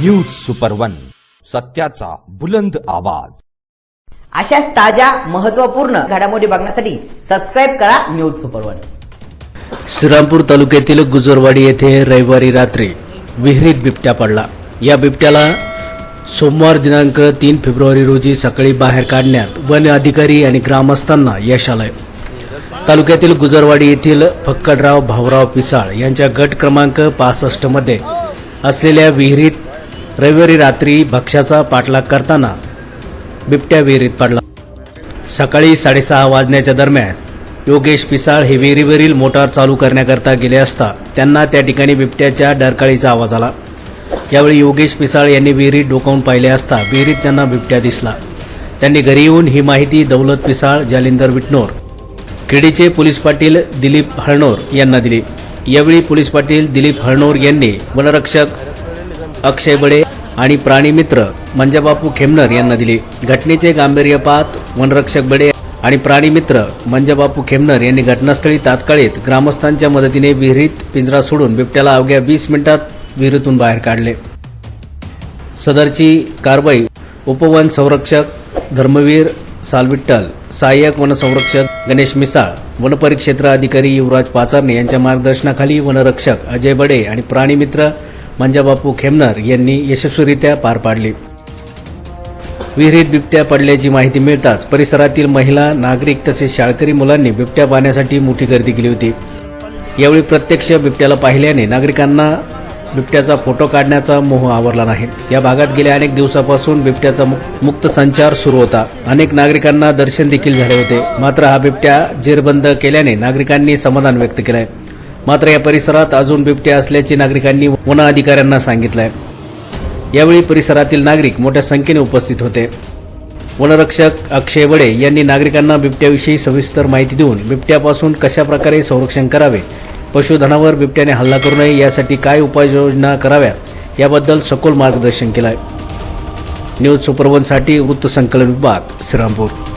News super one सत्याचा बुलंद आवाज. अशाच ताज्या महत्त्वपूर्ण घडामोडी बघण्यासाठी सबस्क्राईब करा न्यूज सुपर वन श्रीरामपूर तालुक्यातील गुजरवाडी येथे रविवारी रात्री विहिरीत बिबट्या पडला. या बिबट्याला सोमवार दिनांक तीन फेब्रुवारी रोजी सकाळी बाहेर काढण्यात वन अधिकारी आणि ग्रामस्थांना यश आलंय. तालुक्यातील गुजरवाडी येथील फक्कडराव भाऊराव पिसाळ यांच्या गट क्रमांक पासष्टमध्ये असलेल्या विहिरीत रविवारी रात्री भक्ष्याचा पाठलाग करताना बिबट्या विहिरीत पडला. सकाळी साडेसहा वाजण्याच्या दरम्यान योगेश पिसाळ हे विहिरीवरील मोटार चालू करण्याकरता गेले असता त्यांना त्या ठिकाणी बिबट्याच्या डरकाळीचा आवाज आला. यावेळी योगेश पिसाळ यांनी विहिरीत डोकावून पाहिले असता विहिरीत त्यांना बिबट्या दिसला. त्यांनी घरी येऊन ही माहिती दौलत पिसाळ जालिंदर विटनोर खेडीचे पोलीस पाटील दिलीप हळणोर यांना दिली. यावेळी पोलीस पाटील दिलीप हळणोर यांनी वनरक्षक अक्षय बडे आणि प्राणीमित्र मंजबापू म्हणजे खेमनर यांना दिली. घटनेचे गांभीर्य पाहत वनरक्षक बडे आणि प्राणीमित्र मंजबापू म्हणजे खेमनर यांनी घटनास्थळी तात्काळीत ग्रामस्थांच्या मदतीने विहिरीत पिंजरा सोडून बिबट्याला अवघ्या वीस मिनिटात विहिरीतून बाहेर काढले. सदरची कारवाई उपवन संरक्षक धर्मवीर सालविठ्ठल सहाय्यक वनसंरक्षक गणेश मिसाळ वनपरिक्षेत्र अधिकारी युवराज पाचारणे यांच्या मार्गदर्शनाखाली वनरक्षक अजय बडे आणि प्राणीमित्र मंजाबापू खेमनर यांनी यशस्वीरित्या पार पाडली. विहिरीत बिबट्या पडल्याची माहिती मिळताच परिसरातील महिला नागरिक तसेच शाळकरी मुलांनी बिबट्या पाहण्यासाठी मोठी गर्दी केली होती. यावेळी प्रत्यक्ष बिबट्याला पाहिल्याने नागरिकांना बिबट्याचा फोटो काढण्याचा मोह आवरला नाही. या भागात गेल्या अनेक दिवसापासून बिबट्याचा मुक्त संचार सुरू होता. अनेक नागरिकांना दर्शन देखील झाले होते. मात्र हा बिबट्या जेरबंद केल्याने नागरिकांनी समाधान व्यक्त केलं आहे मात्र या परिसरात अजून बिबट्या असल्याचे नागरिकांनी वन अधिकाऱ्यांना सांगितलंय. यावेळी परिसरातील नागरिक मोठ्या संख्येने उपस्थित होते. वनरक्षक अक्षय बडे यांनी नागरिकांना बिबट्याविषयी सविस्तर माहिती देऊन बिबट्यापासून कशा प्रकारे संरक्षण करावे पशुधनावर बिबट्याने हल्ला करू नये यासाठी काय उपाययोजना कराव्यात याबद्दल सखोल मार्गदर्शन केलं आहे न्यूज सुपरवनसाठी वृत्तसंकलन विभाग श्रीरामपूर.